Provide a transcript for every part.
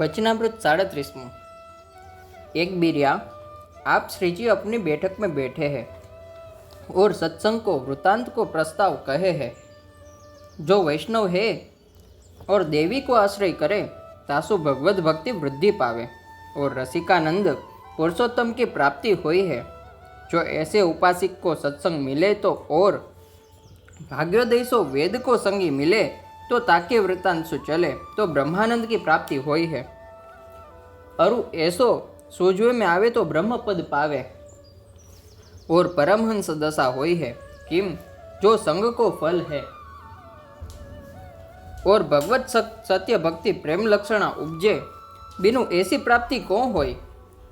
वचनामृत साड़तीसवां एक बिरिया आप श्री जी अपनी बैठक में बैठे हैं और सत्संग को वृतांत को प्रस्ताव कहे हैं जो वैष्णव है और देवी को आश्रय करे तासु भगवत भक्ति वृद्धि पावे और रसिकानंद पुरुषोत्तम की प्राप्ति हुई है जो ऐसे उपासिक को सत्संग मिले तो और भाग्योदय सो वेद को संगी मिले तो ताके वृत्तांशु चले तो ब्रह्मानंद की प्राप्ति हुई है अरु ऐसो सूझवे में आवे तो ब्रह्म पद पावे और परमहंस दशा हुई है किम जो संग को फल है और भगवत सत- सत्य भक्ति प्रेम लक्षणा उपजे बिनु ऐसी प्राप्ति कौन होय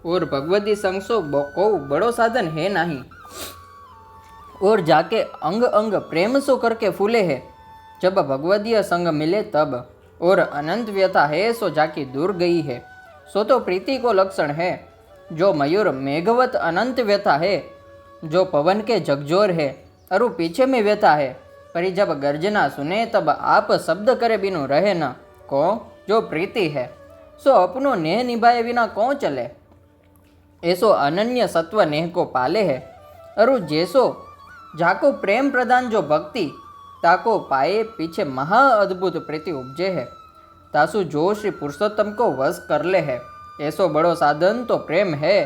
और भगवती संग सो ब- को बड़ो साधन है नहीं और जाके अंग अंग प्रेम सो करके फूले है जब भगवदीय संग मिले तब और अनंत व्यथा है सो जाके दूर गई है सो तो प्रीति को लक्षण है जो मयूर मेघवत अनंत व्यथा है जो पवन के जगजोर है अरु पीछे में व्यथा है पर जब गर्जना सुने तब आप शब्द करे बिनु रहे न को जो प्रीति है सो अपनो नेह निभाए बिना कौन चले ऐसो अनन्य सत्व नेह को पाले है अरु जैसो जाको प्रेम प्रदान जो भक्ति ताको पाए पीछे महा अद्भुत प्रीति उपजे है तासु जो श्री पुरुषोत्तम को वश कर ले है ऐसो बड़ो साधन तो प्रेम है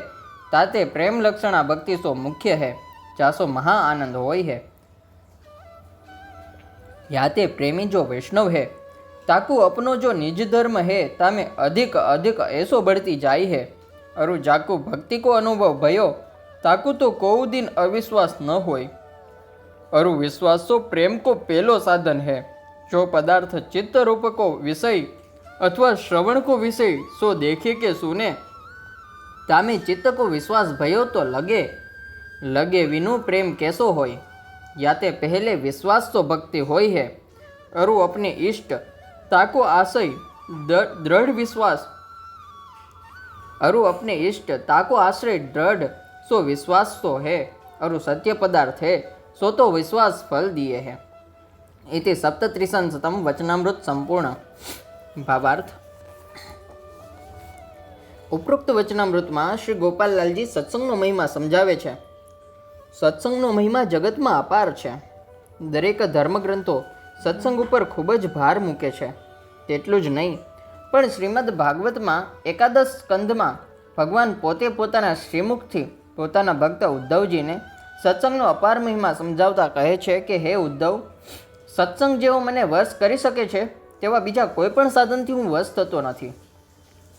ताते प्रेम लक्षणा भक्ति सो मुख्य है जासो महा आनंद होय है याते प्रेमी जो वैष्णव है ताकू अपनो जो निज धर्म है तामे अधिक अधिक ऐसो बढ़ती जाई है अरु जाकू भक्ति को अनुभव भयो ताकू तो कोऊ दिन अविश्वास न होय अरु विश्वास तो प्रेम को पहलो साधन है जो पदार्थ चित्त रूप को विषय अथवा श्रवण को विषय सो देखे के सुने तामे चित्त को विश्वास भयो तो लगे लगे विनु प्रेम कैसो होय या ते पहले विश्वास तो भक्ति होय है अरु अपने इष्ट ताको आशय द- दृढ़ विश्वास अरु अपने इष्ट ताको आश्रय दृढ़ सो विश्वास तो है अरु सत्य पदार्थ है સો તો વિશ્વાસ ફલ દિયે હે. ઇતિ સપ્તત્રીસન શતમ વચનામૃત સંપૂર્ણ. ભાવાર્થ. ઉપરોક્ત વચનામૃતમાં શ્રી ગોપાલલાલજી સત્સંગનો મહિમા સમજાવે છે. સત્સંગનો મહિમા જગતમાં અપાર છે. દરેક ધર્મગ્રંથો સત્સંગ ઉપર ખૂબ જ ભાર મૂકે છે. તેટલું જ નહીં, પણ શ્રીમદ ભાગવતમાં એકાદશ સ્કંધમાં ભગવાન પોતે પોતાના શ્રીમુખથી પોતાના ભક્ત ઉદ્ધવજીને સત્સંગનો અપાર મહિમા સમજાવતા કહે છે કે, હે ઉદ્ધવ, સત્સંગ જેવો મને વશ કરી શકે છે, તેવા બીજા કોઈ પણ સાધનથી હું વશ થતો નથી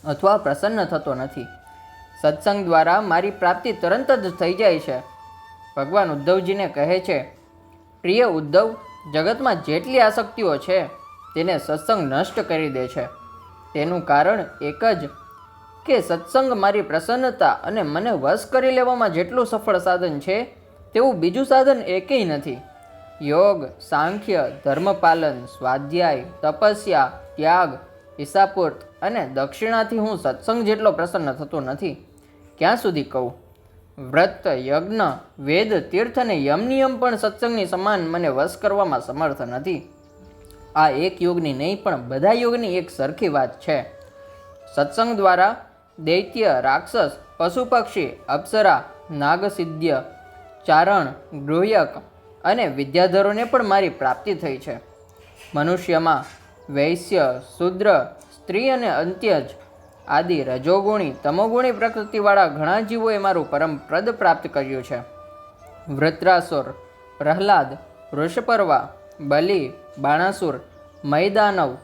અથવા પ્રસન્ન થતો નથી. સત્સંગ દ્વારા મારી પ્રાપ્તિ તરત જ થઈ જાય છે. ભગવાન ઉદ્ધવજીને કહે છે, પ્રિય ઉદ્ધવ, જગતમાં જેટલી આસક્તિઓ છે, તેને સત્સંગ નષ્ટ કરી દે છે. તેનું કારણ એક જ કે સત્સંગ મારી પ્રસન્નતા અને મને વશ કરી લેવામાં જેટલું સફળ સાધન છે તેવું બીજું સાધન એકેય નથી. યોગ, સાંખ્ય, ધર્મપાલન, સ્વાધ્યાય, તપસ્યા, ત્યાગ, ઈસાપૂર્ત અને દક્ષિણાથી હું સત્સંગ જેટલો પ્રસન્ન થતો નથી. ક્યાં સુધી કહું? વ્રત, યજ્ઞ, વેદ, તીર્થ અને યમ નિયમ પણ સત્સંગની સમાન મને વશ કરવામાં સમર્થ નથી. આ એક યોગની નહીં, પણ બધા યોગની એક સરખી વાત છે. સત્સંગ દ્વારા દૈત્ય, રાક્ષસ, પશુ પક્ષી, અપ્સરા, નાગસિદ્ધ્ય ચારણ, ગૃહ્યક અને વિદ્યાધરોને પણ મારી પ્રાપ્તિ થઈ છે. મનુષ્યમાં વૈશ્ય, શુદ્ર, સ્ત્રી અને અંત્યજ આદિ રજોગુણી, તમોગુણી પ્રકૃતિવાળા ઘણા જીવોએ મારું પરમપ્રદ પ્રાપ્ત કર્યું છે. વૃત્રાસુર, પ્રહલાદ, વૃષપર્વા, બલિ, બાણાસુર, મૈદાનવ,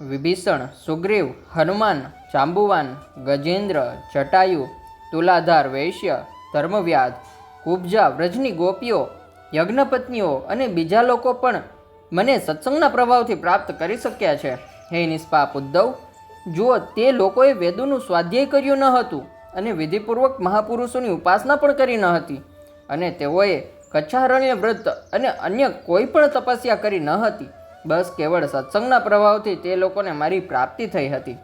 વિભીષણ, સુગ્રીવ, હનુમાન જાંબુવાન ગજેન્દ્ર, જટાયુ, તુલાધાર, વૈશ્ય ધર્મવ્યાધ કુબજા, વ્રજની ગોપીઓ, યજ્ઞપત્નીઓ અને બીજા લોકો પણ મને સત્સંગના પ્રભાવથી પ્રાપ્ત કરી શક્યા છે. હે નિષ્પાપ ઉદ્ધવ, જુઓ, તે લોકોએ વેદોનું સ્વાધ્યાય કર્યું ન હતું અને વિધિપૂર્વક મહાપુરુષોની ઉપાસના પણ કરી ન હતી અને તેઓએ કચ્છારણ્ય વ્રત અને અન્ય કોઈ પણ તપસ્યા કરી ન હતી. બસ કેવળ સત્સંગના પ્રભાવથી તે લોકોને મારી પ્રાપ્તિ થઈ હતી.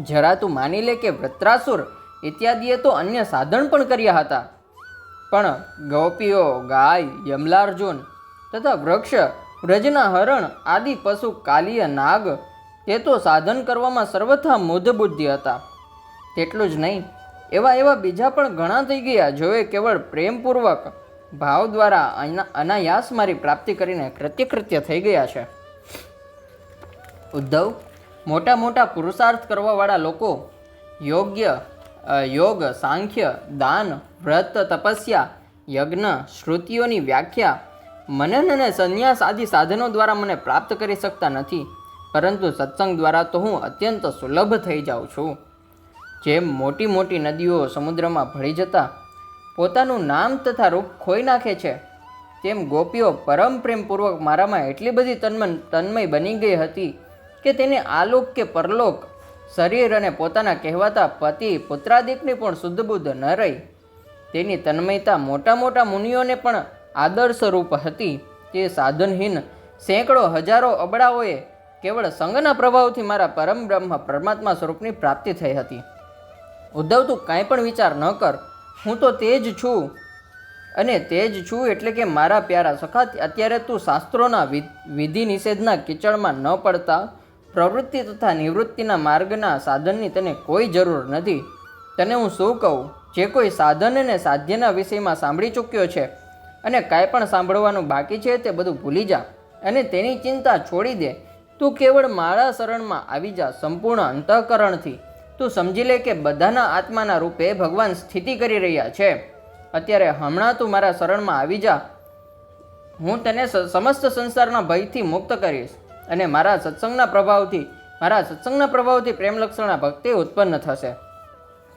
જરા તું માની લે કે વ્રત્રાસુર ઇત્યાદિએ તો અન્ય સાધન પણ કર્યા હતા. પણ ગોપીઓ, ગાય, યમલાર્જુન તથા વૃક્ષ, વ્રજના હરણ આદિ પશુ, કાલિય નાગ તે તો સાધન કરવામાં સર્વથા મૂઢ બુદ્ધિ હતા. તેટલું જ નહીં, એવા એવા બીજા પણ ઘણા થઈ ગયા જેઓએ કેવળ પ્રેમપૂર્વક, ભાવ દ્વારા અનાયાસ મારી પ્રાપ્તિ કરીને કૃત્યકૃત્ય થઈ ગયા છે. ઉદ્ધવ મોટા મોટા પુરુષાર્થ કરવાવાળા લોકો યોગ્ય યોગ, સાંખ્ય, દાન, વ્રત, તપસ્યા, યજ્ઞ, શ્રુતિઓની વ્યાખ્યા, મનન અને સંન્યાસ આદિ સાધનો દ્વારા મને પ્રાપ્ત કરી શકતા નથી, પરંતુ સત્સંગ દ્વારા તો હું અત્યંત સુલભ થઈ જાઉં છું. જેમ મોટી મોટી નદીઓ સમુદ્રમાં ભળી જતા, પોતાનું નામ તથા રૂપ ખોઈ નાખે છે, તેમ ગોપીઓ પરમ પ્રેમપૂર્વક મારામાં એટલી બધી તન્મન તન્મય બની ગઈ હતી કે તેને આલોક કે પરલોક શરીર અને પોતાના કહેવાતા પતિ પુત્રાદિકની પણ શુદ્ધ બુદ્ધ ન રહી. તેની તન્મયતા મોટા મોટા મુનિઓને પણ આદર સ્વરૂપ હતી. તે સાધનહીન સેંકડો હજારો અબડાઓએ કેવળ સંઘના પ્રભાવથી મારા પરમ બ્રહ્મ પરમાત્મા સ્વરૂપની પ્રાપ્તિ થઈ હતી. ઉદ્ધવ, તું કાંઈ પણ વિચાર ન કર. હું તો તે જ છું. અને તે જ છું એટલે કે મારા પ્યારા સખા, અત્યારે તું શાસ્ત્રોના વિધિ નિષેધના કિચડમાં ન પડતા. પ્રવૃત્તિ તથા નિવૃત્તિના માર્ગના સાધનની તને કોઈ જરૂર નથી. તને હું શું કહું? જે કોઈ સાધન અને સાધ્યના વિષયમાં સાંભળી ચૂક્યો છે અને કાંઈ પણ સાંભળવાનું બાકી છે તે બધું ભૂલી જા અને તેની ચિંતા છોડી દે. તું કેવળ મારા શરણમાં આવી જા સંપૂર્ણ અંતઃકરણથી. તું સમજી લે કે બધાના આત્માના રૂપે ભગવાન સ્થિતિ કરી રહ્યા છે. અત્યારે હમણાં તું મારા શરણમાં આવી જા. હું તને સમસ્ત સંસારના ભયથી મુક્ત કરીશ. અને મારા સત્સંગના પ્રભાવથી, મારા સત્સંગના પ્રભાવથી પ્રેમલક્ષણા ભક્તિ ઉત્પન્ન થશે.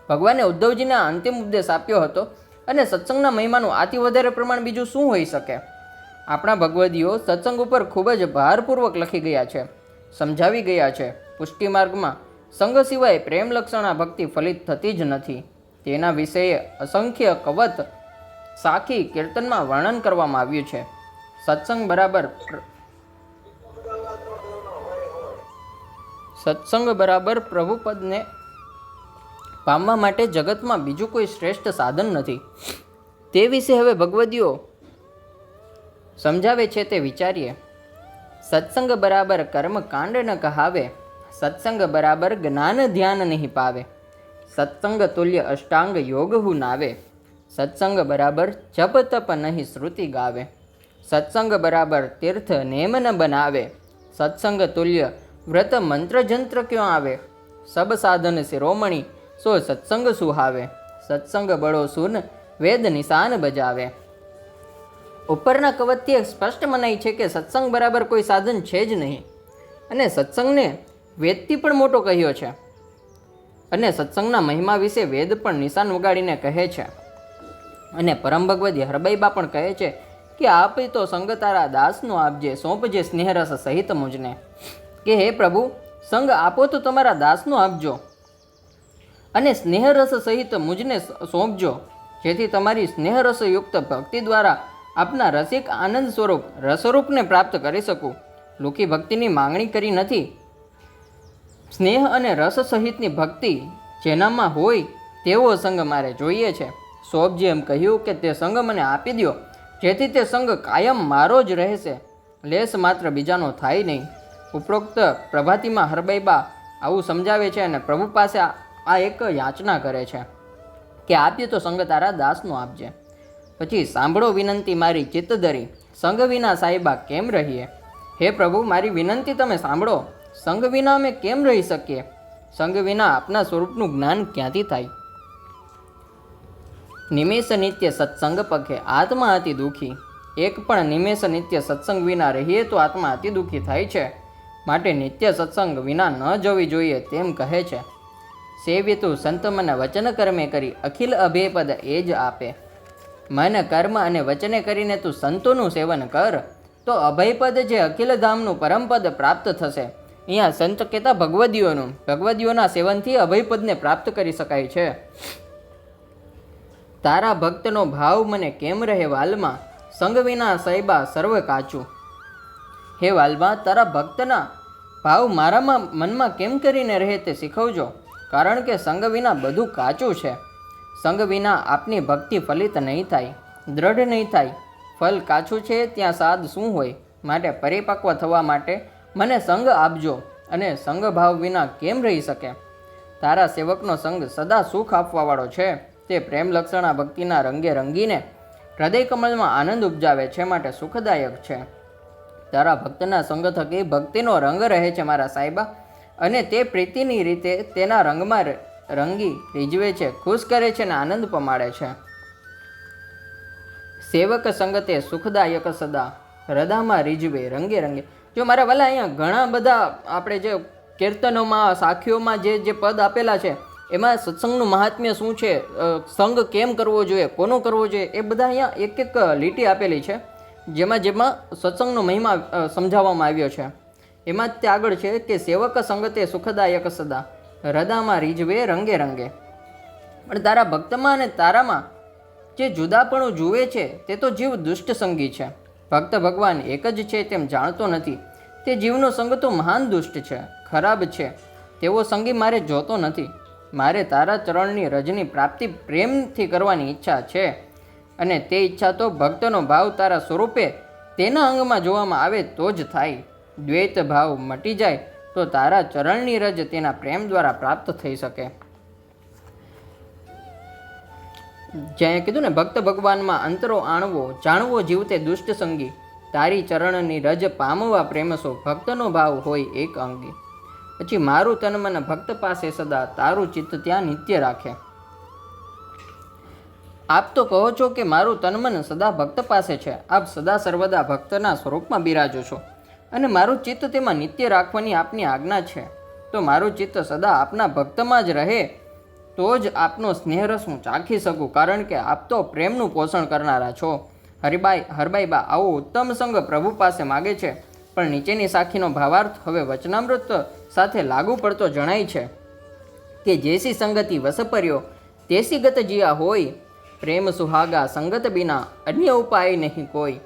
ભગવાને ઉદ્ધવજીના અંતિમ ઉપદેશ આપ્યો હતો અને સત્સંગના મહિમાનું આથી વધારે પ્રમાણ બીજું શું હોઈ શકે? આપણા ભગવદીઓ સત્સંગ ઉપર ખૂબ જ ભારપૂર્વક લખી ગયા છે, સમજાવી ગયા છે. પુષ્ટિ માર્ગમાં સંઘ સિવાય પ્રેમલક્ષણા ભક્તિ ફલિત થતી જ નથી. તેના વિષયે અસંખ્ય કવત, સાખી કીર્તનમાં વર્ણન કરવામાં આવ્યું છે. સત્સંગ બરાબર સત્સંગ બરાબર પ્રભુપદને પામવા માટે જગતમાં બીજું કોઈ શ્રેષ્ઠ સાધન નથી. તે વિશે હવે ભગવદીઓ સમજાવે છે તે વિચારીએ. સત્સંગ બરાબર કર્મ કાંડ ન કહાવે, સત્સંગ બરાબર જ્ઞાન ધ્યાન નહીં પાવે. સત્સંગ તુલ્ય અષ્ટાંગ યોગ હું નાવે, સત્સંગ બરાબર જપ તપ નહીં શ્રુતિ ગાવે. સત્સંગ બરાબર તીર્થ નેમ ન બનાવે, સત્સંગ તુલ્ય વ્રત મંત્ર જંત્ર ક્યો આવે? સબ સાધન શિરોમણી સો સત્સંગ સુહાવે સત્સંગ બળો સુન, વેદ નિશાન બજાવે. ઉપરના કવતથી સ્પષ્ટ મનાય છે કે સત્સંગ બરાબર કોઈ સાધન છે જ નહીં. અને સત્સંગને વેદથી પણ મોટો કહ્યો છે. અને સત્સંગના મહિમા વિશે વેદ પણ નિશાન ઉગાડીને કહે છે. અને પરમ ભગવદી હરબાઈબા પણ કહે છે કે આપે તો સંગતારા દાસનો આપજે, સોંપજે સ્નેહરસ સહિત મુજને. કે હે પ્રભુ, સંગ આપો તો તમારા દાસનો આપજો અને સ્નેહરસ સહિત મુજને સોંપજો, જેથી તમારી સ્નેહરસયુક્ત ભક્તિ દ્વારા આપના રસિક આનંદ સ્વરૂપ રસરૂપને પ્રાપ્ત કરી શકું. લોકી ભક્તિની માંગણી કરી નથી. સ્નેહ અને રસ સહિતની ભક્તિ જેનામાં હોય તેવો સંગ મારે જોઈએ છે. સોબજી એમ કહ્યું કે તે સંગ મને આપી દો જેથી તે સંગ કાયમ મારો જ રહેશે. લેસ માત્ર બીજાનો થાય નહીં. ઉપરોક્ત પ્રભાતિમાં હરબાઈબા આવું સમજાવે છે અને પ્રભુ પાસે આ એક યાચના કરે છે કે આપીએ તો સંગ તારા દાસનો આપજે. પછી સાંભળો વિનંતી મારી ચિત્તધરી સંગ વિના સાહેબા કેમ રહીએ? હે પ્રભુ, મારી વિનંતી તમે સાંભળો. સંગ વિના અમે કેમ રહી શકીએ? સંગ વિના આપના સ્વરૂપનું જ્ઞાન ક્યાંથી થાય? નિમેષ નિત્ય સત્સંગ પખે આત્મા અતિ દુઃખી. એક પણ નિમેષ નિત્ય સત્સંગ વિના રહીએ તો આત્મા અતિ દુઃખી થાય છે. માટે નિત્ય સત્સંગ વિના ન જવી જોઈએ તેમ કહે છે. સેવ્યતુ સંત મને વચન કર્મે કરી અખિલ અભેપદ એ જ આપે. મને કર્મ અને વચને કરીને તું સંતોનું સેવન કર, તો અભયપદ જે અખિલ ધામનું પરમપદ પ્રાપ્ત થશે. અહીંયા સંત કહેતા ભગવદીઓનું, ભગવદીઓના સેવનથી અભયપદને પ્રાપ્ત કરી શકાય છે. તારા ભક્તનો ભાવ મને કેમ રહે વાલમાં? સંગ વિના સૈબા સર્વ કાચું. હે વાલમાં, તારા ભક્તના ભાવ મારામાં મનમાં કેમ કરીને રહે તે શીખવજો. કારણ કે સંગ વિના બધું કાચું છે. સંગ વિના આપની ભક્તિ ફલિત નહીં થાય. દ્રઢ નહીં થાય. ફલ કાચું છે ત્યાં સાદ શું હોય? માટે પરિપક્વ થવા માટે મને સંગ આપજો અને સંગભાવ વિના કેમ રહી શકે? તારા સેવકનો સંગ સદા સુખ આપવાવાળો છે. તે પ્રેમ લક્ષણા ભક્તિના રંગે રંગીને હૃદય કમળમાં આનંદ ઉપજાવે છે, માટે સુખદાયક છે. તારા ભક્તના સંગ થકી ભક્તિનો રંગ રહે છે મારા સાહેબા. અને તે પ્રીતિની રીતે તેના રંગમાં રંગી રીઝવે છે, ખુશ કરે છે અને આનંદ પમાડે છે. સેવક સંગતે સુખદાયક સદા હૃદયમાં રીઝવે, રંગે રંગે. જો મારા વાલા અહીંયા ઘણા બધા આપણે જે કીર્તનોમાં, સાખીઓમાં જે જે પદ આપેલા છે, એમાં સત્સંગનું મહાત્મ્ય શું છે? સંગ કેમ કરવો જોઈએ, કોનો કરવો જોઈએ? એ બધા અહીંયા એક એક લીટી આપેલી છે. જેમાં જેમાં સત્સંગનો મહિમા સમજાવવામાં આવ્યો છે. એમાં જ તે આગળ છે કે સેવક સંગતે સુખદાયક સદા હૃદામાં રીઝવે રંગે રંગે. પણ તારા ભક્તમાં અને તારામાં જે જુદાપણું જુએ છે, તે તો જીવ દુષ્ટ સંગી છે. ભક્ત ભગવાન એક જ છે તેમ જાણતો નથી. તે જીવનો સંગ તો મહાન દુષ્ટ છે, ખરાબ છે. તેવો સંગી મારે જોતો નથી. મારે તારા ચરણની રજની પ્રાપ્તિ પ્રેમથી કરવાની ઈચ્છા છે. અને તે ઈચ્છા તો ભક્તનો ભાવ તારા સ્વરૂપે તેના અંગમાં જોવામાં આવે તો જ થાય. દ્વૈત ભાવ મટી જાય તો તારા ચરણની રજ તેના પ્રેમ દ્વારા પ્રાપ્ત થઈ શકે. જ્યાં કીધું ને, ભક્ત ભગવાનમાં અંતરો આણવો, જાણવો જીવતે દુષ્ટ સંગી. તારી ચરણની રજ પામવા પ્રેમસો ભક્તનો ભાવ હોય એક અંગી. પછી મારું તન મન ભક્ત પાસે સદા તારું ચિત્ત ત્યાં નિત્ય રાખે. આપ તો કહો છો કે મારું તન મન સદા ભક્ત પાસે છે. આપ સદા સર્વદા ભક્તના સ્વરૂપમાં બિરાજો છો. અને મારું ચિત્ત તેમાં નિત્ય રાખવાની આપની આજ્ઞા છે. તો મારું ચિત્ત સદા આપના ભક્તમાં જ રહે, તો જ આપનો સ્નેહરસ હું ચાખી શકું, કારણ કે આપ તો પ્રેમનું પોષણ કરનારા છો. હરિબાઈ હરબાઈ બા, આવો ઉત્તમ સંગ પ્રભુ પાસે માગે છે. પણ નીચેની સાખીનો ભાવાર્થ હવે વચનામૃત સાથે લાગુ પડતો જણાય છે કે જેસી સંગતિ વસપર્યો, તેસી ગત જીયા હોય પ્રેમ સુહાગા સંગત બિના અન્ય ઉપાય નહીં કોઈ.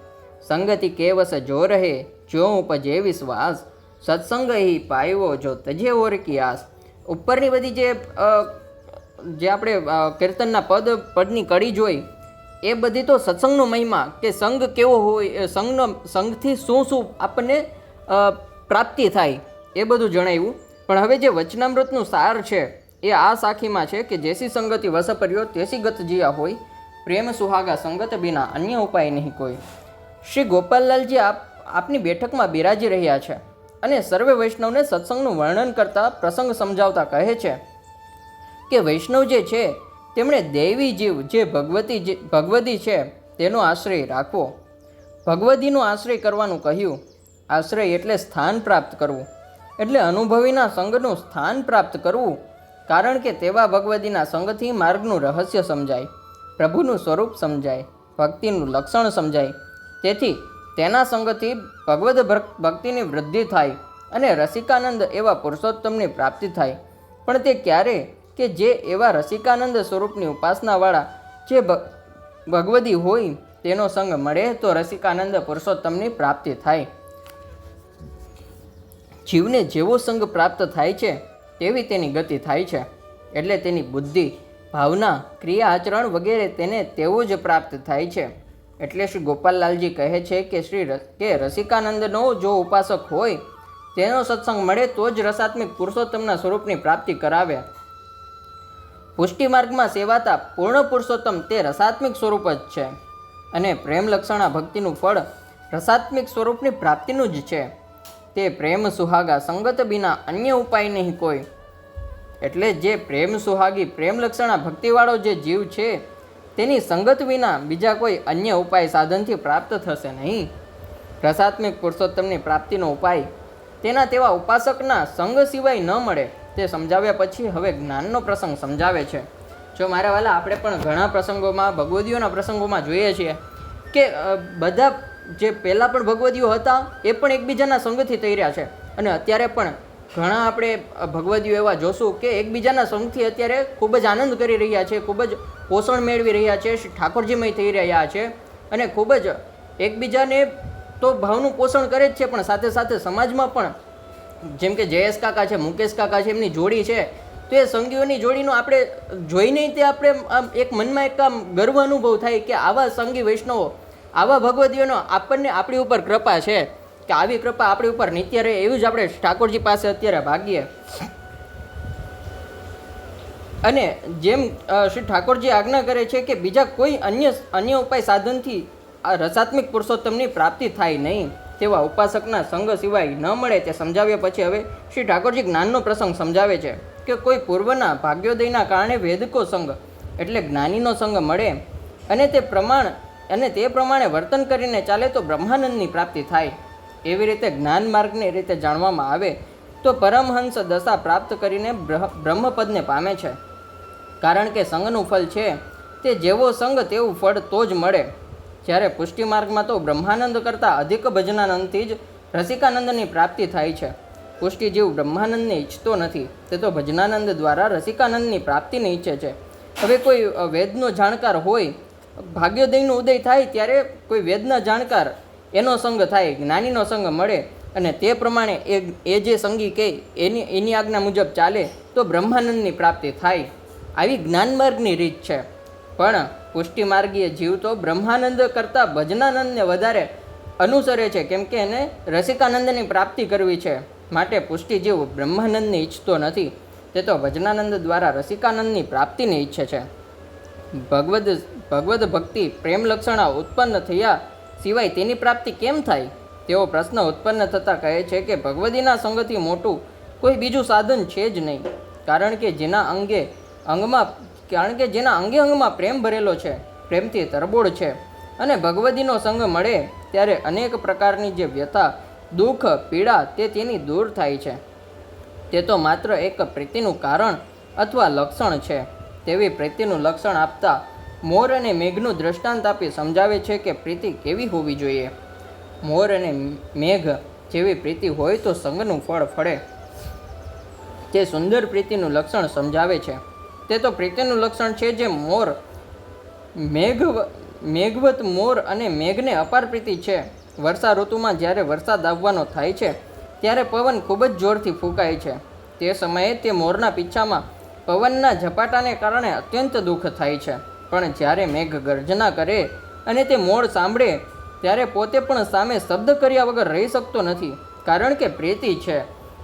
સંગતિ કેવસ જો રહે, જો ઉપજે વિશ્વાસ. સત્સંગ હિ પાયવો જો તજે ઓર કિયાસ. ઉપરની બધી જે જે આપણે કીર્તનના પદ, પદની કડી જોઈ, એ બધી તો સત્સંગનો મહિમા કે સંગ કેવો હોય સંગનો, સંગથી શું શું આપણને પ્રાપ્તિ થાય, એ બધું જણાવ્યું પણ હવે જે વચનામૃતનું સાર છે એ આ સાખીમાં છે કે જેસી સંગતિ વસપર્યો તેસી ગત જીયા હોય, પ્રેમ સુહાગા સંગત બિના અન્ય ઉપાય નહીં કોઈ. શ્રી ગોપાલલાલજી આપ, આપની બેઠકમાં બિરાજી રહ્યા છે અને સર્વે વૈષ્ણવને સત્સંગનું વર્ણન કરતા પ્રસંગ સમજાવતા કહે છે કે વૈષ્ણવ જે છે, તેમણે દૈવી જીવ જે ભગવતી ભગવદી છે, તેનો આશ્રય રાખવો. ભગવતીનો આશ્રય કરવાનું કહ્યું. આશ્રય એટલે સ્થાન પ્રાપ્ત કરવું. એટલે અનુભવીના સંગનું સ્થાન પ્રાપ્ત કરવું કારણ કે તેવા ભગવદીના સંગથી માર્ગનું રહસ્ય સમજાય, પ્રભુનું સ્વરૂપ સમજાય, ભક્તિનું લક્ષણ સમજાય. તેથી તેના સંગથી ભગવદ ભક- ભક્તિની વૃદ્ધિ થાય અને રસિકાનંદ એવા પુરુષોત્તમની પ્રાપ્તિ થાય. પણ તે ક્યારે કે જે એવા રસિકાનંદ સ્વરૂપની ઉપાસનાવાળા જે ભગવદી હોય તેનો સંગ મળે તો રસિકાનંદ પુરુષોત્તમની પ્રાપ્તિ થાય. જીવને જેવો સંગ પ્રાપ્ત થાય છે તેવી તેની ગતિ થાય છે? એટલે તેની બુદ્ધિ, ભાવના, ક્રિયા આચરણ વગેરે તેને તેવું જ પ્રાપ્ત થાય છે. એટલે શ્રી ગોપાલલાલજી કહે છે કે શ્રી કે રસિકાનંદનો જો ઉપાસક હોય, તેનો સત્સંગ મળે તો જ રસાત્મિક પુરુષોત્તમના સ્વરૂપની પ્રાપ્તિ કરાવે. પુષ્ટિ માર્ગમાં સેવાતા પૂર્ણ પુરુષોત્તમ તે રસાત્મિક સ્વરૂપ જ છે. અને પ્રેમ લક્ષણા ભક્તિનું ફળ રસાત્મિક સ્વરૂપની પ્રાપ્તિનું જ છે. તે પ્રેમ સુહાગા સંગત બિના અન્ય ઉપાય નહીં કોઈ. એટલે જે પ્રેમ સુહાગી પ્રેમ લક્ષણા ભક્તિવાળો જે જીવ છે, તેની સંગત વિના બીજા કોઈ અન્ય ઉપાય સાધનથી પ્રાપ્ત થશે નહીં. રસાત્મિક પુરુષોત્તમની પ્રાપ્તિનો ઉપાય, તેના તેવા ઉપાસકના સંગ સિવાય ન મળે તે સમજાવ્યા પછી હવે જ્ઞાનનો પ્રસંગ સમજાવે છે. જો મારા વાલા, આપણે પણ ઘણા પ્રસંગોમાં, ભગવદીઓના પ્રસંગોમાં જોઈએ છીએ કે બધા જે પહેલાં પણ ભગવદીઓ હતા, એ પણ એકબીજાના સંગથી થઈ રહ્યા છે. અને અત્યારે પણ ઘણા આપણે ભગવદીઓ એવા જોશું કે એકબીજાના સંગથી અત્યારે ખૂબ જ આનંદ કરી રહ્યા છે, ખૂબ જ પોષણ મેળવી રહ્યા છે ઠાકોરજીમય થઈ રહ્યા છે. અને ખૂબ જ એકબીજાને તો ભાવનું પોષણ કરે જ છે, પણ સાથે સાથે સમાજમાં પણ, જેમ કે જયેશ કાકા છે, મુકેશ કાકા છે, એમની જોડી છે, તો એ સંગીઓની જોડીનું આપણે જોઈને તે આપણે આમ એક મનમાં એક આમ ગર્વ અનુભવ થાય કે આવા સંગી વૈષ્ણવો આવા ભગવદીઓનો આપણને આપણી ઉપર કૃપા છે કે આવી કૃપા આપણી ઉપર નિત્ય રહે એવું જ આપણે ઠાકોરજી પાસે અત્યારે ભાગીએ. અને જેમ શ્રી ઠાકોરજી આજ્ઞા કરે છે કે બીજા કોઈ અન્ય અન્ય ઉપાય સાધનથી આ રસાત્મિક પુરુષોત્તમની પ્રાપ્તિ થાય નહીં તેવા ઉપાસકના સંગ સિવાય ન મળે તે સમજાવ્યા પછી હવે શ્રી ઠાકોરજી જ્ઞાનનો પ્રસંગ સમજાવે છે કે કોઈ પૂર્વના ભાગ્યોદયના કારણે વેદકો સંગ એટલે જ્ઞાનીનો સંગ મળે અને તે પ્રમાણ અને તે પ્રમાણે વર્તન કરીને ચાલે તો બ્રહ્માનંદની પ્રાપ્તિ થાય. એવી રીતે જ્ઞાન માર્ગની રીતે જાણવામાં આવે તો પરમહંસ દશા પ્રાપ્ત કરીને બ્રહ- બ્રહ્મપદને પામે છે. કારણ કે સંઘનું ફળ છે, તે જેવો સંઘ તેવું ફળ તો જ મળે. જ્યારે પુષ્ટિ માર્ગમાં તો બ્રહ્માનંદ કરતાં અધિક ભજનાનંદથી જ રસિકાનંદની પ્રાપ્તિ થાય છે. પુષ્ટિ જીવ બ્રહ્માનંદને ઈચ્છતો નથી, તે તો ભજનાનંદ દ્વારા રસિકાનંદની પ્રાપ્તિને ઈચ્છે છે. હવે કોઈ વેદનો જાણકાર હોય ભાગ્યોદયનો ઉદય થાય ત્યારે કોઈ વેદના જાણકાર એનો સંગ થાય, જ્ઞાનીનો સંગ મળે અને તે પ્રમાણે એ એ જે સંગી કહે, એની એની આજ્ઞા મુજબ ચાલે, તો બ્રહ્માનંદની પ્રાપ્તિ થાય. આવી જ્ઞાનમાર્ગની રીત છે. પણ પુષ્ટિ માર્ગીય જીવ તો બ્રહ્માનંદ કરતાં ભજનાનંદને વધારે અનુસરે છે, કેમ કે એને રસિકાનંદની પ્રાપ્તિ કરવી છે. માટે પુષ્ટિ જીવ બ્રહ્માનંદને ઈચ્છતો નથી. તે તો ભજનાનંદ દ્વારા રસિકાનંદની પ્રાપ્તિને ઈચ્છે છે. ભગવદ ભગવદ ભક્તિ, પ્રેમ લક્ષણા ઉત્પન્ન થયા સિવાય તેની પ્રાપ્તિ કેમ થાય? તેવો પ્રશ્ન ઉત્પન્ન થતાં કહે છે કે ભગવદીના સંગથી મોટું કોઈ બીજું સાધન છે જ નહીં. કારણ કે જેના અંગે અંગમાં, કારણ કે જેના અંગે અંગમાં પ્રેમ ભરેલો છે, પ્રેમથી તરબોળ છે અને ભગવદીનો સંગ મળે ત્યારે અનેક પ્રકારની જે વ્યથા, દુઃખ, પીડા તે તેની દૂર થાય છે. તે તો માત્ર એક પ્રીતિનું કારણ અથવા લક્ષણ છે. તેવી પ્રીતિનું લક્ષણ આપતા મોર અને મેઘનું દ્રષ્ટાંત આપી સમજાવે છે કે પ્રીતિ કેવી હોવી જોઈએ. મોર અને મેઘ જેવી પ્રીતિ હોય તો સંગનું ફળ ફળે. તે સુંદર પ્રીતિનું લક્ષણ સમજાવે છે. તે તો પ્રીતિનું લક્ષણ છે જે મોર મેઘ મેઘવત મોર અને મેઘને અપાર પ્રીતિ છે. વર્ષા ઋતુમાં જ્યારે વરસાદ આવવાનો થાય છે, ત્યારે પવન ખૂબ જ જોરથી ફૂંકાય છે. તે સમયે તે મોરના પીછામાં પવનના ઝપાટાને કારણે અત્યંત દુઃખ થાય છે. પણ જ્યારે મેઘ ગર્જના કરે અને તે મોર સાંભળે, ત્યારે પોતે પણ સામે શબ્દ કર્યા વગર રહી શકતો નથી, કારણ કે પ્રીતિ છે.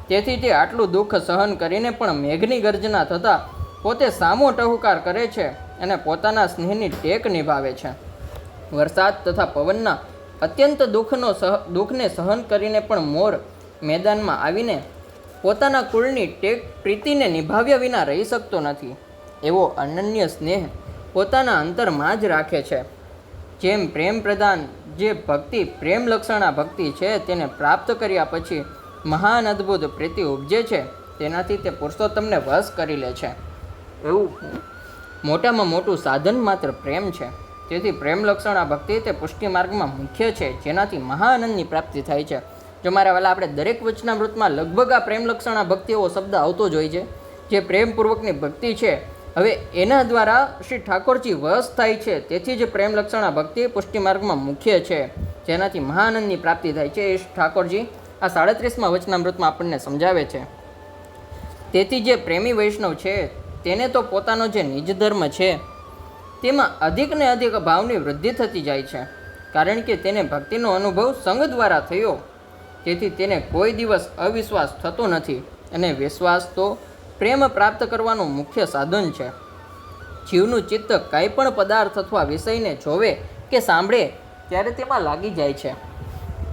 તેથી તે આટલું દુઃખ સહન કરીને પણ મેઘની ગર્જના થતાં પોતે સામો ટહુકાર કરે છે અને પોતાના સ્નેહની ટેક નિભાવે છે. વરસાદ તથા પવનના અત્યંત દુઃખનો સહ, દુઃખને સહન કરીને પણ મોર મેદાનમાં આવીને પોતાના કુળની ટેક પ્રીતિને નિભાવ્યા વિના રહી શકતો નથી. એવો અનન્ય સ્નેહ પોતાના અંતરમાં જ રાખે છે. જેમ પ્રેમ પ્રધાન, જે ભક્તિ પ્રેમ લક્ષણા ભક્તિ છે તેને પ્રાપ્ત કર્યા પછી મહાન અદ્ભુત પ્રીતિ ઉપજે છે, તેનાથી તે પુરુષોત્તમને વશ કરી લે છે. એવું મોટામાં મોટું સાધન માત્ર પ્રેમ છે. તેથી પ્રેમ લક્ષણ આ ભક્તિ તે પુષ્ટિ માર્ગમાં મુખ્ય છે, જેનાથી મહાનંદની પ્રાપ્તિ થાય છે. જો મારા વાલા, આપણે દરેક વચનામૃતમાં લગભગ આ પ્રેમ લક્ષણ આ ભક્તિ એવો શબ્દ આવતો જ હોય છે. જે પ્રેમપૂર્વકની ભક્તિ છે હવે એના દ્વારા શ્રી ઠાકોરજી વશ થાય છે. તેથી જ પ્રેમ લક્ષણા ભક્તિ પુષ્ટિ માર્ગમાં મુખ્ય છે. જેનાથી મહાનંદની પ્રાપ્તિ થાય છે. એ ઠાકોરજી આ સાડત્રીસમાં વચનામૃતમાં આપણને સમજાવે છે. તેથી જે પ્રેમી વૈષ્ણવ છે, તેને તો પોતાનો જે નિજ ધર્મ છે, તેમાં અધિક ને અધિક ભાવની વૃદ્ધિ થતી જાય છે. કારણ કે તેને ભક્તિનો અનુભવ સંઘ દ્વારા થયો. તેથી તેને કોઈ દિવસ અવિશ્વાસ થતો નથી. અને વિશ્વાસ તો પ્રેમ પ્રાપ્ત કરવાનું મુખ્ય સાધન છે. જીવનું ચિત્ત કંઈ પણ પદાર્થ અથવા વિષયને જોવે કે સાંભળે ત્યારે તેમાં લાગી જાય છે.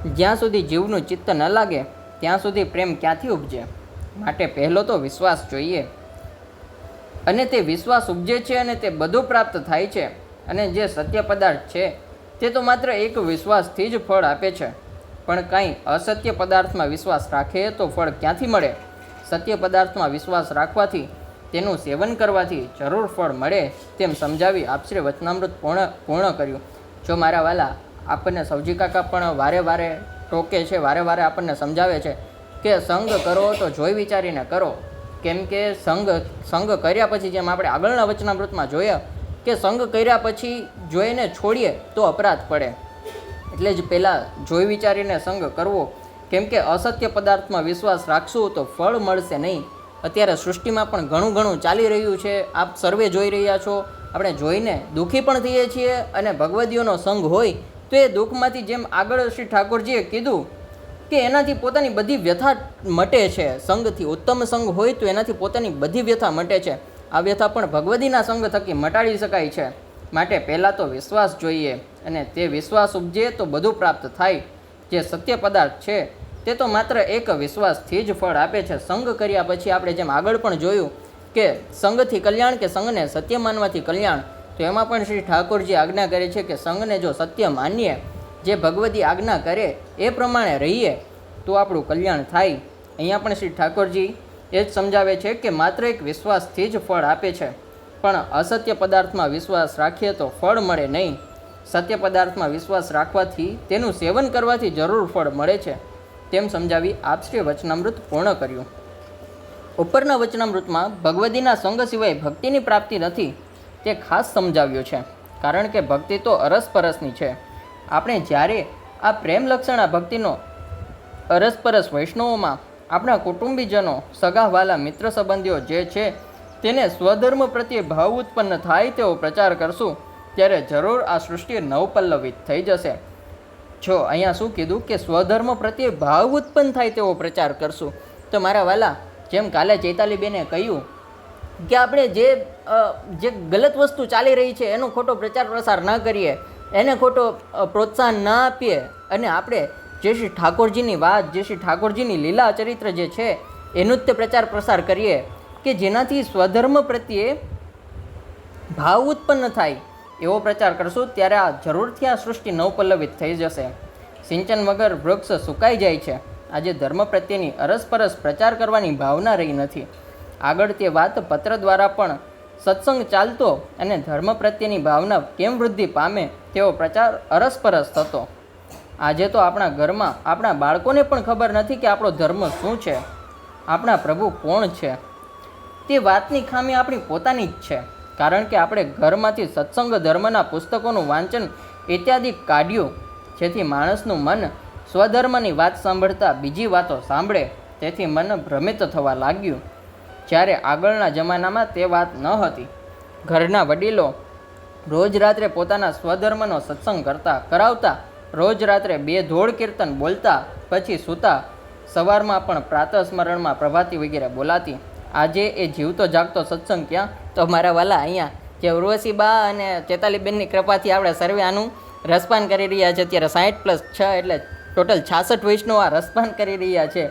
જ્યાં સુધી જીવનું ચિત્ત ન લાગે, ત્યાં સુધી પ્રેમ ક્યાંથી ઉપજે? માટે પહેલો તો વિશ્વાસ જોઈએ. અને તે વિશ્વાસ ઉપજે છે અને તે બધું પ્રાપ્ત થાય છે. અને જે સત્ય પદાર્થ છે, તે તો માત્ર એક વિશ્વાસથી જ ફળ આપે છે. પણ કાંઈ અસત્ય પદાર્થમાં વિશ્વાસ રાખે તો ફળ ક્યાંથી મળે? સત્ય પદાર્થમાં વિશ્વાસ રાખવાથી તેનું સેવન કરવાથી જરૂર ફળ મળે તેમ સમજાવી આપશ્રે વચનામૃત પૂર્ણ પૂર્ણ કર્યું. જો મારા વાલા આપણને સૌજી કાકા પણ વારે વારે ટોકે છે, વારે વારે આપણને સમજાવે છે કે સંગ કરો તો જોઈ વિચારીને કરો. કેમ કે સંગ સંગ કર્યા પછી જેમ આપણે આગળના વચનામૃતમાં જોયા કે સંગ કર્યા પછી જોઈને છોડીએ તો અપરાધ પડે. એટલે જ પહેલાં જોઈ વિચારીને સંગ કરવો કેમ કે અસત્ય પદાર્થમાં વિશ્વાસ રાખશું તો ફળ મળશે નહીં. અત્યારે સૃષ્ટિમાં પણ ઘણું ઘણું ચાલી રહ્યું છે. આપ સર્વે જોઈ રહ્યા છો. આપણે જોઈને દુઃખી પણ થઈએ છીએ અને ભગવદીઓનો સંઘ હોય તો એ દુઃખમાંથી જેમ આગળ શ્રી ઠાકોરજીએ કીધું કે એનાથી પોતાની બધી વ્યથા મટે છે. સંઘથી ઉત્તમ સંઘ હોય તો એનાથી પોતાની બધી વ્યથા મટે છે. આ વ્યથા પણ ભગવદીના સંઘ થકી મટાડી શકાય છે. માટે પહેલાં તો વિશ્વાસ જોઈએ અને તે વિશ્વાસ ઉપજે તો બધું પ્રાપ્ત થાય. જે સત્ય પદાર્થ છે, તે તો માત્ર એક વિશ્વાસથી જ ફળ આપે છે. સંગ કર્યા પછી આપણે જેમ આગળ પણ જોયું કે સંઘથી કલ્યાણ કે સંઘને સત્ય માનવાથી કલ્યાણ, તો એમાં પણ શ્રી ઠાકોરજી આજ્ઞા કરે છે કે સંઘને જો સત્ય માનીએ, જે ભગવતી આજ્ઞા કરે એ પ્રમાણે રહીએ, તો આપણું કલ્યાણ થાય. અહીંયા પણ શ્રી ઠાકોરજી એ જ સમજાવે છે કે માત્ર એક વિશ્વાસથી જ ફળ આપે છે. પણ અસત્ય પદાર્થમાં વિશ્વાસ રાખીએ તો ફળ મળે નહીં. સત્ય પદાર્થમાં વિશ્વાસ રાખવાથી તેનું સેવન કરવાથી જરૂર ફળ મળે છે. તેમ સમજાવી આપશ્રી વચનામૃત પૂર્ણ કર્યું. ઉપરના વચનામૃતમાં ભગવદીના સંગ સિવાય ભક્તિની પ્રાપ્તિ નથી, તે ખાસ સમજાવ્યું છે, કારણ કે ભક્તિ તો અરસપરસની છે. આપણે જ્યારે આ પ્રેમ લક્ષણા ભક્તિનો અરસપરસ વૈષ્ણવોમાં આપણા કુટુંબીજનો, સગાવાલા, મિત્ર સંબંધીઓ જે છે, તેને સ્વધર્મ પ્રત્યે ભાવ ઉત્પન્ન થાય તેવો પ્રચાર કરશું. ત્યારે જરૂર આ સૃષ્ટિ નવપલ્લવિત થઈ જશે. જો અહીંયા શું કીધું કે સ્વધર્મ પ્રત્યે ભાવ ઉત્પન્ન થાય તેવો પ્રચાર કરશું. તો મારા વાલા, જેમ કાલે ચૈતાલીબેને કહ્યું કે આપણે જે જે ગલત વસ્તુ ચાલી રહી છે, એનો ખોટો પ્રચાર પ્રસાર ન કરીએ, એને ખોટો પ્રોત્સાહન ન આપીએ, અને આપણે જે શ્રી ઠાકોરજીની વાત જે શ્રી ઠાકોરજીની લીલા ચરિત્ર જે છે એનું જ તે પ્રચાર પ્રસાર કરીએ, કે જેનાથી સ્વધર્મ પ્રત્યે ભાવ ઉત્પન્ન થાય એવો પ્રચાર કરશું ત્યારે આ જરૂરથી આ સૃષ્ટિ નવપલ્લવિત થઈ જશે. સિંચન વગર વૃક્ષ સુકાઈ જાય છે. આજે ધર્મ પ્રત્યેની અરસપરસ પ્રચાર કરવાની ભાવના રહી નથી. આગળ તે વાત પત્ર દ્વારા પણ સત્સંગ ચાલતો અને ધર્મ પ્રત્યેની ભાવના કેમ વૃદ્ધિ પામે તેવો પ્રચાર અરસપરસ થતો. આજે તો આપણા ઘરમાં આપણા બાળકોને પણ ખબર નથી કે આપણો ધર્મ શું છે. આપણા પ્રભુ કોણ છે. તે વાતની ખામી આપણી પોતાની જ છે. કારણ કે આપણે ઘરમાંથી સત્સંગ ધર્મના પુસ્તકોનું વાંચન ઇત્યાદિ કાઢ્યું, જેથી માણસનું મન સ્વધર્મની વાત સાંભળતા બીજી વાતો સાંભળે, તેથી મન ભ્રમિત થવા લાગ્યું. જ્યારે આગળના જમાનામાં તે વાત ન હતી. ઘરના વડીલો રોજ રાત્રે પોતાના સ્વધર્મનો સત્સંગ કરતા, કરાવતા, રોજ રાત્રે બે ધોળ કીર્તન બોલતા, પછી સૂતા, સવારમાં પણ પ્રાતઃ સ્મરણમાં પ્રભાતી વગેરે બોલાતી. આજે એ જીવતો જાગતો સત્સંગ ક્યાં? તો મારા વાલા અહીંયા, જે ઉર્વશી બા અને ચેતાલીબેનની કૃપાથી આપણે સર્વે આનું રસપાન કરી રહ્યા છે. અત્યારે સાઠ પ્લસ છ એટલે ટોટલ છાસઠ વૈષ્ણવ આ રસપાન કરી રહ્યા છે.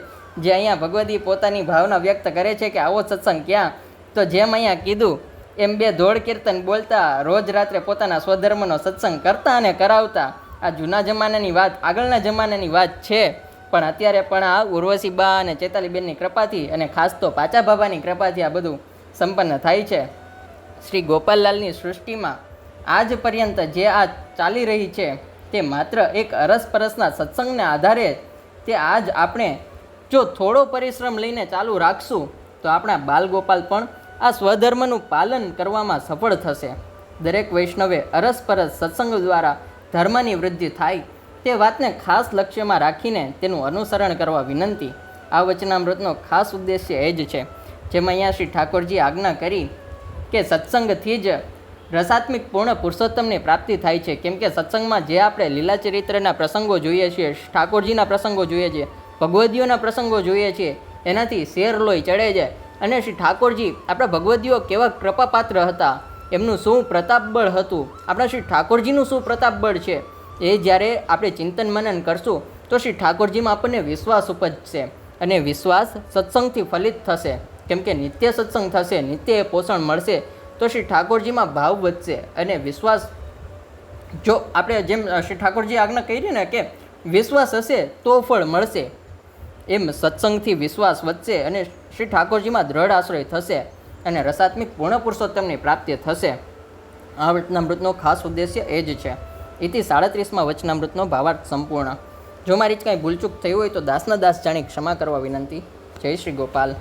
જે અહીંયા ભગવતી પોતાની ભાવના વ્યક્ત કરે છે કે આવો સત્સંગ ક્યાં? તો જેમ અહીંયા કીધું, એમ બે ધોળ કીર્તન બોલતા, રોજ રાત્રે પોતાના સ્વધર્મનો સત્સંગ કરતા અને કરાવતા. આ જૂના જમાનાની વાત, આગળના જમાનાની વાત છે. પણ અત્યારે પણ આ ઉર્વશી બા અને ચેતાલીબેનની કૃપાથી અને ખાસ તો પાચા બાબાની કૃપાથી આ બધું સંપન્ન થાય છે. શ્રી ગોપાલલાલની સૃષ્ટિમાં આજ પર્યંત જે આ ચાલી રહી છે, તે માત્ર એક અરસપરસના સત્સંગને આધારે તે આજ આપણે જો થોડો પરિશ્રમ લઈને ચાલુ રાખશું, તો આપણા બાલગોપાલ પણ આ સ્વધર્મનું પાલન કરવામાં સફળ થશે. દરેક વૈષ્ણવે અરસપરસ સત્સંગ દ્વારા ધર્મની વૃદ્ધિ થાય તે વાતને ખાસ લક્ષ્યમાં રાખીને તેનું અનુસરણ કરવા વિનંતી. આ વચનામૃતનો ખાસ ઉદ્દેશ્ય એ જ છે. જેમાં અહીંયા શ્રી ઠાકોરજી આજ્ઞા કરી કે સત્સંગથી જ રસાત્મિક પૂર્ણ પુરુષોત્તમની પ્રાપ્તિ થાય છે. કેમ કે સત્સંગમાં જે આપણે લીલા ચરિત્રના પ્રસંગો જોઈએ છીએ, ઠાકોરજીના પ્રસંગો જોઈએ છીએ, ભગવદીઓના પ્રસંગો જોઈએ છીએ, એનાથી શેર લોહી ચડે છે. અને શ્રી ઠાકોરજી આપણા ભગવદીઓ કેવા કૃપાપાત્ર હતા. એમનું શું પ્રતાપબળ હતું? આપણા શ્રી ઠાકોરજીનું શું પ્રતાપબળ છે? એ જ્યારે આપણે ચિંતન મનન કરશું, તો શ્રી ઠાકોરજીમાં આપણને વિશ્વાસ ઉપજશે અને વિશ્વાસ સત્સંગથી ફલિત થશે. કેમ કે નિત્ય સત્સંગ થશે, નિત્ય એ પોષણ મળશે, તો શ્રી ઠાકોરજીમાં ભાવ વધશે અને વિશ્વાસ, જો આપણે જેમ શ્રી ઠાકોરજી આજ્ઞા કરી ને કે વિશ્વાસ હશે, તો ફળ મળશે. એમ સત્સંગથી વિશ્વાસ વધશે અને શ્રી ઠાકોરજીમાં દ્રઢ આશ્રય થશે અને રસાત્મિક પૂર્ણ પુરુષોત્તમની પ્રાપ્તિ થશે. આ વચનામૃતનો ખાસ ઉદ્દેશ્ય એ જ છે. ઇતિ સાડત્રીસમાં વચનામૃતનો ભાવાર્થ સંપૂર્ણ. જો મારી જ કાંઈ ભૂલચૂક થઈ હોય તો દાસના દાસ જાણી ક્ષમા કરવા વિનંતી. જય શ્રી ગોપાલ.